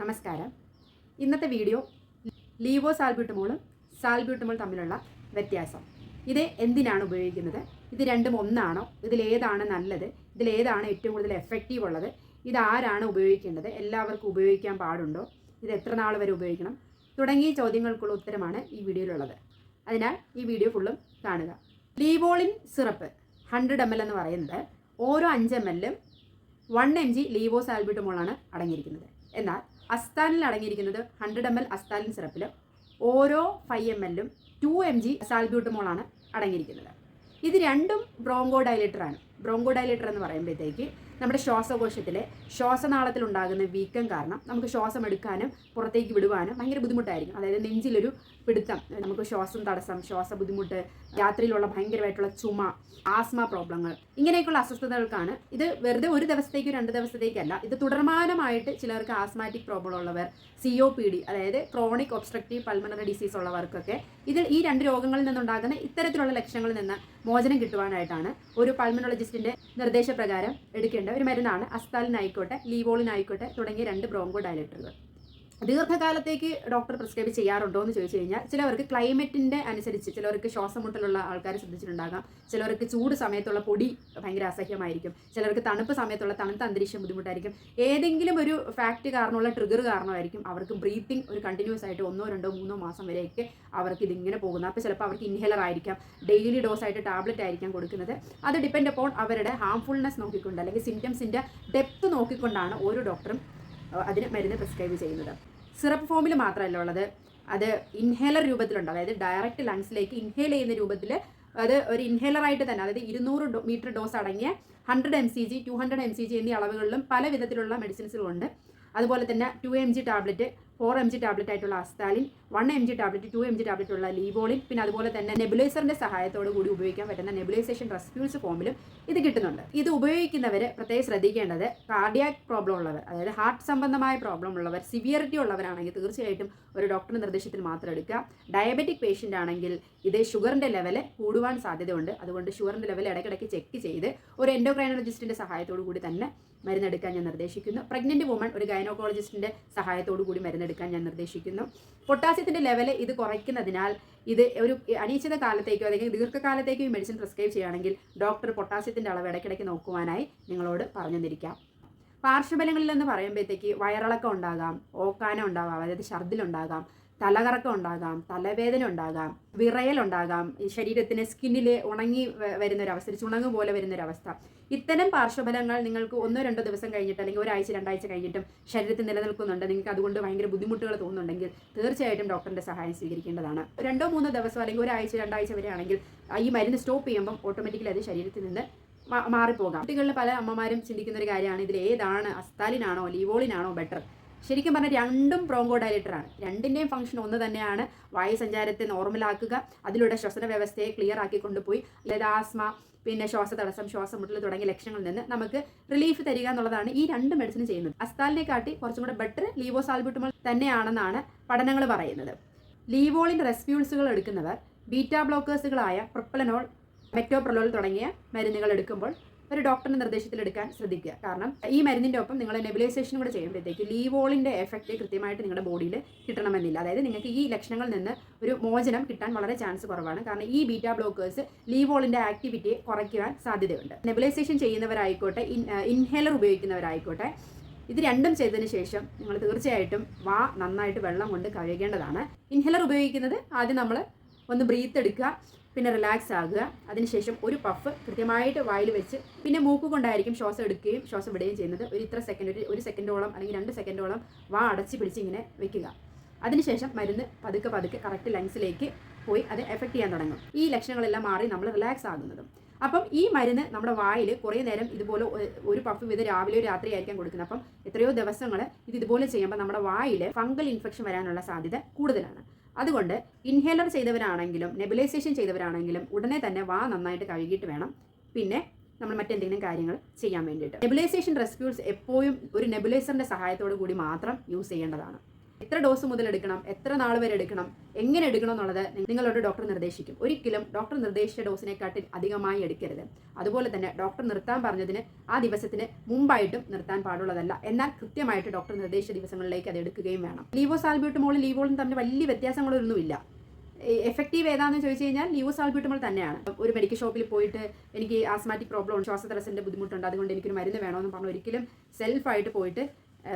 നമസ്കാരം. ഇന്നത്തെ video ലീവോ സാൽബ്യൂട്ടമോളും salbutamol തമ്മിലുള്ള വ്യത്യാസം. ഇത് എന്തിനാണ് ഉപയോഗിക്കുന്നത്? ഇത് രണ്ടും ഒന്നാണോ? ഇതിലേതാണ് നല്ലത്? ഇതിലേതാണ് ഏറ്റവും കൂടുതൽ എഫക്റ്റീവ് ഉള്ളത്? ഇത് ഉപയോഗിക്കേണ്ടത്? എല്ലാവർക്കും ഉപയോഗിക്കാൻ പാടുണ്ടോ? ഇത് എത്ര നാൾ വരെ ഉപയോഗിക്കണം? തുടങ്ങിയ ചോദ്യങ്ങൾക്കുള്ള ഉത്തരമാണ് ഈ വീഡിയോയിലുള്ളത്. അതിനാൽ ഈ വീഡിയോ ഫുള്ളും കാണുക. Levolin syrup hundred M L എന്ന് പറയുന്നത് ഓരോ അഞ്ച് എം എല്ലും വൺ എം ജി ലീവോ സാൽബ്യൂട്ടമോളാണ് അടങ്ങിയിരിക്കുന്നത്. എന്നാൽ അസ്താലിൽ അടങ്ങിയിരിക്കുന്നത് ഹൺഡ്രഡ് എം എൽ അസ്താലിൻ സിറപ്പിൽ ഓരോ ഫൈവ് എം എല്ലും ടു എം ജി സാൽബ്യൂട്ടമോളാണ് അടങ്ങിയിരിക്കുന്നത്. ഇത് രണ്ടും ബ്രോങ്കോ ഡയലേറ്റർ ആണ്. ബ്രോങ്കോ ഡയലേറ്റർ എന്ന് പറയുമ്പോഴത്തേക്ക് നമ്മുടെ ശ്വാസകോശത്തിലെ ശ്വാസനാളത്തിൽ ഉണ്ടാകുന്ന വീക്കം കാരണം നമുക്ക് ശ്വാസം എടുക്കാനും പുറത്തേക്ക് വിടുവാനും ഭയങ്കര ബുദ്ധിമുട്ടായിരിക്കും. അതായത് നെഞ്ചിലൊരു പിടുത്തം നമുക്ക് ശ്വാസം തടസ്സം ശ്വാസ ബുദ്ധിമുട്ട് രാത്രിയിലുള്ള ഭയങ്കരമായിട്ടുള്ള ചുമ ആസ്മ പ്രോബ്ലങ്ങൾ ഇങ്ങനെയൊക്കെയുള്ള അസ്വസ്ഥതകൾക്കാണ്. ഇത് വെറുതെ ഒരു ദിവസത്തേക്കോ രണ്ട് ദിവസത്തേക്കല്ല ഇത് തുടർമാനമായിട്ട് ചിലർക്ക് ആസ്മാറ്റിക് പ്രോബ്ലം ഉള്ളവർ സി ഒ പി ഡി അതായത് ക്രോണിക് ഒബ്സ്ട്രക്റ്റീവ് പൾമണറി ഡിസീസ് ഉള്ളവർക്കൊക്കെ ഇതിൽ ഈ രണ്ട് രോഗങ്ങളിൽ നിന്നുണ്ടാകുന്ന ഇത്തരത്തിലുള്ള ലക്ഷണങ്ങളിൽ നിന്ന് മോചനം കിട്ടുവാനായിട്ടാണ് ഒരു പൾമനോളജിസ്റ്റിന്റെ നിർദ്ദേശപ്രകാരം എടുക്കേണ്ട ഒരു മരുന്നാണ് അസ്താലിനായിക്കോട്ടെ ലീവോളിനായിക്കോട്ടെ തുടങ്ങിയ രണ്ട് ബ്രോങ്കോ ഡയലക്ടറുകൾ ദീർഘകാലത്തേക്ക് ഡോക്ടർ പ്രിസ്ക്രൈബ് ചെയ്യാറുണ്ടോ എന്ന് ചോദിച്ചു കഴിഞ്ഞാൽ ചിലവർക്ക് ക്ലൈമറ്റിന്റെ അനുസരിച്ച് ചിലവർക്ക് ശ്വാസം മുട്ടലുള്ള ആൾക്കാർ ശ്രദ്ധിച്ചിട്ടുണ്ടാകാം. ചിലവർക്ക് ചൂട് സമയത്തുള്ള പൊടി ഭയങ്കര അസഹ്യമായിരിക്കും. ചിലർക്ക് തണുപ്പ് സമയത്തുള്ള തണുത്ത അന്തരീക്ഷം ബുദ്ധിമുട്ടായിരിക്കും. ഏതെങ്കിലും ഒരു ഫാക്ട് കാരണമുള്ള ട്രിഗർ കാരണമായിരിക്കും അവർക്ക് ബ്രീത്തിങ് ഒരു കണ്ടിന്യൂസ് ആയിട്ട് ഒന്നോ രണ്ടോ മൂന്നോ മാസം വരെയൊക്കെ അവർക്ക് ഇതിങ്ങനെ പോകുന്നത്. അപ്പോൾ ചിലപ്പോൾ അവർക്ക് ഇൻഹേലർ ആയിരിക്കാം. ഡെയിലി ഡോസ് ആയിട്ട് ടാബ്ലറ്റ് ആയിരിക്കാം കൊടുക്കുന്നത്. അത് ഡിപ്പെൻഡ് അപ്പോൺ അവരുടെ ഹാംഫുൾനെസ് നോക്കിക്കൊണ്ട് അല്ലെങ്കിൽ സിംറ്റംസിന്റെ ഡെപ്ത് നോക്കിക്കൊണ്ടാണ് ഓരോ ഡോക്ടറും അതിന് മരുന്ന് പ്രിസ്ക്രൈബ് ചെയ്യുന്നത്. സിറപ്പ് ഫോമിൽ മാത്രമല്ല ഉള്ളത്. അത് ഇൻഹേലർ രൂപത്തിലുണ്ട്. അതായത് ഡയറക്റ്റ് ലങ്സിലേക്ക് ഇൻഹേൽ ചെയ്യുന്ന രൂപത്തിൽ അത് ഒരു ഇൻഹേലറായിട്ട് തന്നെ അതായത് ഇരുന്നൂറ് മീറ്റർ ഡോസ് അടങ്ങിയ hundred M C G two hundred M C G എന്നീ അളവുകളിലും പല വിധത്തിലുള്ള മെഡിസിൻസുകളുണ്ട് അതുപോലെ തന്നെ two M G tablet four M G tablet ആയിട്ടുള്ള Asthalin one M G tablet two M G tablet ഉള്ള ലീബോളിൻ പിന്നെ അതുപോലെ തന്നെ നെബുലൈസറിന്റെ സഹായത്തോടു കൂടി ഉപയോഗിക്കാൻ പറ്റുന്ന നെബുലൈസേഷൻ റെസ്ക്യൂസ് ഫോമിലും ഇത് കിട്ടുന്നുണ്ട്. ഇത് ഉപയോഗിക്കുന്നവർ പ്രത്യേകം ശ്രദ്ധിക്കേണ്ടത് കാർഡിയാക് പ്രോബ്ലം ഉള്ളവർ അതായത് ഹാർട്ട് സംബന്ധമായ പ്രോബ്ലം ഉള്ളവർ സിവിയറിറ്റി ഉള്ളവരാണെങ്കിൽ തീർച്ചയായിട്ടും ഒരു ഡോക്ടറുടെ നിർദ്ദേശത്തിൽ മാത്രം എടുക്കുക. ഡയബറ്റിക് പേഷ്യന്റ് ആണെങ്കിൽ ഇത് ഷുഗറിന്റെ ലെവൽ കൂടുവാൻ സാധ്യതയുണ്ട്. അതുകൊണ്ട് ഷുഗറിന്റെ ലെവൽ ഇടയ്ക്കിടയ്ക്ക് ചെക്ക് ചെയ്ത് ഒരു എൻഡോക്രൈനോളജിസ്റ്റിന്റെ സഹായത്തോടു കൂടി തന്നെ മരുന്നെടുക്കാൻ ഞാൻ നിർദ്ദേശിക്കുന്നു. പ്രഗ്നന്റ് വുമൺ ഒരു ഗൈനോക്കോളജിസ്റ്റിന്റെ സഹായത്തോടു കൂടി മരുന്നെടുക്കാൻ ഞാൻ നിർദ്ദേശിക്കുന്നു. പൊട്ടാസ്യത്തിന്റെ ലെവൽ ഇത് കുറയ്ക്കുന്നതിനാൽ ഇത് ഒരു അനീശ്ചിത കാലത്തേക്കോ അല്ലെങ്കിൽ ദീർഘകാലത്തേക്കോ ഈ മെഡിസിൻ പ്രിസ്ക്രൈബ് ചെയ്യുകയാണെങ്കിൽ ഡോക്ടർ പൊട്ടാസ്യത്തിന്റെ അളവ് ഇടയ്ക്കിടയ്ക്ക് നോക്കുവാനായി നിങ്ങളോട് പറഞ്ഞു തന്നിരിക്കാം പാർശ്വഫലങ്ങളിൽ എന്ന് പറയുമ്പോഴത്തേക്ക് വയറിളക്കം ഉണ്ടാകാം ഓക്കാനം ഉണ്ടാകാം അതായത് ഛർദിലുണ്ടാകാം തലകറക്കം ഉണ്ടാകാം തലവേദന ഉണ്ടാകാം വിറയലുണ്ടാകാം ശരീരത്തിന് സ്കിന്നിൽ ഉണങ്ങി വരുന്ന വരുന്നൊരവസ്ഥ ചുണങ്ങ് പോലെ വരുന്നൊരവസ്ഥ. ഇത്തരം പാർശ്വഫലങ്ങൾ നിങ്ങൾക്ക് ഒന്നോ രണ്ടോ ദിവസം കഴിഞ്ഞിട്ട് അല്ലെങ്കിൽ ഒരാഴ്ച രണ്ടാഴ്ച കഴിഞ്ഞിട്ടും ശരീരത്തിൽ നിലനിൽക്കുന്നുണ്ട്. നിങ്ങൾക്ക് അതുകൊണ്ട് ഭയങ്കര ബുദ്ധിമുട്ടുകൾ തോന്നുന്നുണ്ടെങ്കിൽ തീർച്ചയായിട്ടും ഡോക്ടറിന്റെ സഹായം സ്വീകരിക്കേണ്ടതാണ്. രണ്ടോ മൂന്നോ ദിവസം അല്ലെങ്കിൽ ഒരാഴ്ച രണ്ടാഴ്ച വരെ ആണെങ്കിൽ ഈ മരുന്ന് സ്റ്റോപ്പ് ചെയ്യുമ്പോൾ ഓട്ടോമാറ്റിക്കലി അത് ശരീരത്തിൽ നിന്ന് മാറിപ്പോകാം. കുട്ടികളിൽ പല അമ്മമാരും ചിന്തിക്കുന്ന ഒരു കാര്യമാണ് ഇതിൽ ഏതാണ് അസ്താലിനാണോ ലീവോളിനാണോ ബെറ്റർ ശരിക്കും പറഞ്ഞാൽ രണ്ടും ബ്രോങ്കോ ഡയലേറ്ററാണ് രണ്ടിന്റെയും ഫംഗ്ഷൻ ഒന്ന് തന്നെയാണ് വായുസഞ്ചാരത്തെ നോർമലാക്കുക അതിലൂടെ ശ്വസന വ്യവസ്ഥയെ ക്ലിയർ ആക്കി കൊണ്ടുപോയി ആസ്മ പിന്നെ ശ്വാസം മുട്ടൽ തുടങ്ങിയ ലക്ഷണങ്ങളിൽ നിന്ന് നമുക്ക് റിലീഫ് തരിക എന്നുള്ളതാണ് ഈ രണ്ട് മെഡിസിൻ ചെയ്യുന്നത്. അസ്താലിനെ കാട്ടി കുറച്ചും കൂടെ ബെറ്റർ ലീവോ സാൽബുട്ടമോൾ തന്നെയാണെന്നാണ് പഠനങ്ങൾ പറയുന്നത്. ലീവോളിൻ റെസ്പ്യൂൾസുകൾ എടുക്കുന്നവർ ബീറ്റാ ബ്ലോക്കേഴ്സുകളായ പ്രൊപ്പലനോൾ മെറ്റോപ്രലോൾ തുടങ്ങിയ മരുന്നുകൾ എടുക്കുമ്പോൾ ഒരു ഡോക്ടറിന്റെ നിർദ്ദേശത്തിൽ എടുക്കാൻ ശ്രദ്ധിക്കുക. കാരണം ഈ മരുന്നിന്റെ ഒപ്പം നിങ്ങൾ നെബിലൈസേഷൻ കൂടെ ചെയ്യുമ്പോഴത്തേക്ക് ലീവോളിന്റെ എഫക്റ്റ് കൃത്യമായിട്ട് നിങ്ങളുടെ ബോഡിയിൽ കിട്ടണമെന്നില്ല. അതായത് നിങ്ങൾക്ക് ഈ ലക്ഷണങ്ങളിൽ നിന്ന് ഒരു മോചനം കിട്ടാൻ വളരെ ചാൻസ് കുറവാണ്. കാരണം ഈ ബീറ്റാ ബ്ലോക്കേഴ്സ് ലീവോളിന്റെ ആക്ടിവിറ്റിയെ കുറയ്ക്കുവാൻ സാധ്യതയുണ്ട്. നെബിലൈസേഷൻ ചെയ്യുന്നവരായിക്കോട്ടെ ഇൻഹേലർ ഉപയോഗിക്കുന്നവരായിക്കോട്ടെ ഇത് രണ്ടും ചെയ്തതിന് ശേഷം നിങ്ങൾ തീർച്ചയായിട്ടും വാ നന്നായിട്ട് വെള്ളം കൊണ്ട് കഴുകേണ്ടതാണ്. ഇൻഹേലർ ഉപയോഗിക്കുന്നത് ആദ്യം നമ്മൾ ഒന്ന് ബ്രീത്ത് എടുക്കുക. പിന്നെ റിലാക്സ് ആകുക. അതിനുശേഷം ഒരു പഫ് കൃത്യമായിട്ട് വായിൽ വെച്ച് പിന്നെ മൂക്ക് കൊണ്ടായിരിക്കും ശ്വാസം എടുക്കുകയും ശ്വാസം വിടുകയും ചെയ്യുന്നത്. ഒരു ഇത്ര സെക്കൻഡ് ഒരു ഒരു സെക്കൻഡോളം അല്ലെങ്കിൽ രണ്ട് സെക്കൻഡോളം വാ അടച്ച് പിടിച്ച് ഇങ്ങനെ വെക്കുക. അതിനുശേഷം മരുന്ന് പതുക്കെ പതുക്കെ കറക്റ്റ് ലങ്സിലേക്ക് പോയി അത് എഫക്റ്റ് ചെയ്യാൻ തുടങ്ങും. ഈ ലക്ഷണങ്ങളെല്ലാം മാറി നമ്മൾ റിലാക്സ് ആകുന്നതും. അപ്പം ഈ മരുന്ന് നമ്മുടെ വായിൽ കുറേ നേരം ഇതുപോലെ ഒരു പഫ് വിധ രാവിലെയോ രാത്രി ആയിരിക്കാം കൊടുക്കുന്നത്. അപ്പം എത്രയോ ദിവസങ്ങൾ ഇത് ഇതുപോലെ ചെയ്യുമ്പോൾ നമ്മുടെ വായിൽ ഫംഗൽ ഇൻഫെക്ഷൻ വരാനുള്ള സാധ്യത കൂടുതലാണ്. അതുകൊണ്ട് ഇൻഹേലർ ചെയ്തവരാണെങ്കിലും നെബുലൈസേഷൻ ചെയ്തവരാണെങ്കിലും ഉടനെ തന്നെ വാ നന്നായിട്ട് കഴുകിയിട്ട് വേണം. പിന്നെ നമ്മൾ മറ്റെന്തെങ്കിലും കാര്യങ്ങൾ ചെയ്യാൻ വേണ്ടിയിട്ട്. നെബുലൈസേഷൻ റെസ്ക്യൂസ് എപ്പോഴും ഒരു നെബുലൈസറിന്റെ സഹായത്തോടു കൂടി മാത്രം യൂസ് ചെയ്യേണ്ടതാണ്. എത്ര ഡോസ് മുതൽ എടുക്കണം? എത്ര നാൾ വരെ എടുക്കണം? എങ്ങനെ എടുക്കണം എന്നുള്ളത് നിങ്ങളോട് ഡോക്ടർ നിർദ്ദേശിക്കും. ഒരിക്കലും ഡോക്ടർ നിർദ്ദേശിച്ച ഡോസിനെക്കാട്ടിൽ അധികമായി എടുക്കരുത്. അതുപോലെ തന്നെ ഡോക്ടർ നിർത്താൻ പറഞ്ഞതിന് ആ ദിവസത്തിന് മുമ്പായിട്ടും നിർത്താൻ പാടുള്ളതല്ല. എന്നാൽ കൃത്യമായിട്ട് ഡോക്ടർ നിർദ്ദേശിച്ച ദിവസങ്ങളിലേക്ക് അത് എടുക്കുകയും വേണം. ലീവോ സാൽബ്യൂട്ടമോളും ലീവോളും തമ്മിൽ വലിയ വ്യത്യാസങ്ങളൊന്നുമില്ല. എഫക്റ്റീവ് ഏതാന്ന് ചോദിച്ചു കഴിഞ്ഞാൽ ലീവോ സാൽബ്യൂട്ടമോൾ തന്നെയാണ് ഒരു മെഡിക്കൽ ഷോപ്പിൽ പോയിട്ട് എനിക്ക് ആസ്മാറ്റിക് പ്രോബ്ലം ഉണ്ട് ശ്വാസതടസ്സത്തിന്റെ ബുദ്ധിമുട്ടുണ്ട് അതുകൊണ്ട് എനിക്കൊരു മരുന്ന് വേണമെന്ന് പറഞ്ഞു ഒരിക്കലും സെൽഫായിട്ട് പോയിട്ട്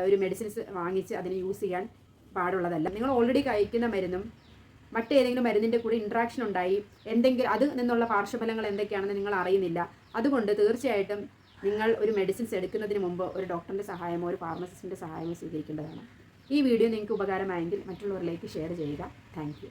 ഒരു മെഡിസിൻസ് വാങ്ങിച്ച് അതിനെ യൂസ് ചെയ്യാൻ പാടുള്ളതല്ല. നിങ്ങൾ ഓൾറെഡി കഴിക്കുന്ന മരുന്നും മറ്റേതെങ്കിലും മരുന്നിന്റെ കൂടെ ഇൻട്രാക്ഷൻ ഉണ്ടായി എന്തെങ്കിലും അത് നിന്നുള്ള പാർശ്വഫലങ്ങൾ എന്തൊക്കെയാണെന്ന് നിങ്ങൾ അറിയുന്നില്ല. അതുകൊണ്ട് തീർച്ചയായിട്ടും നിങ്ങൾ ഒരു മെഡിസിൻസ് എടുക്കുന്നതിന് മുമ്പ് ഒരു ഡോക്ടറിന്റെ സഹായമോ ഒരു ഫാർമസിസ്റ്റിന്റെ സഹായമോ സ്വീകരിക്കേണ്ടതാണ്. ഈ വീഡിയോ നിങ്ങൾക്ക് ഉപകാരമായെങ്കിൽ മറ്റുള്ളവരിലേക്ക് ഷെയർ ചെയ്യുക. താങ്ക്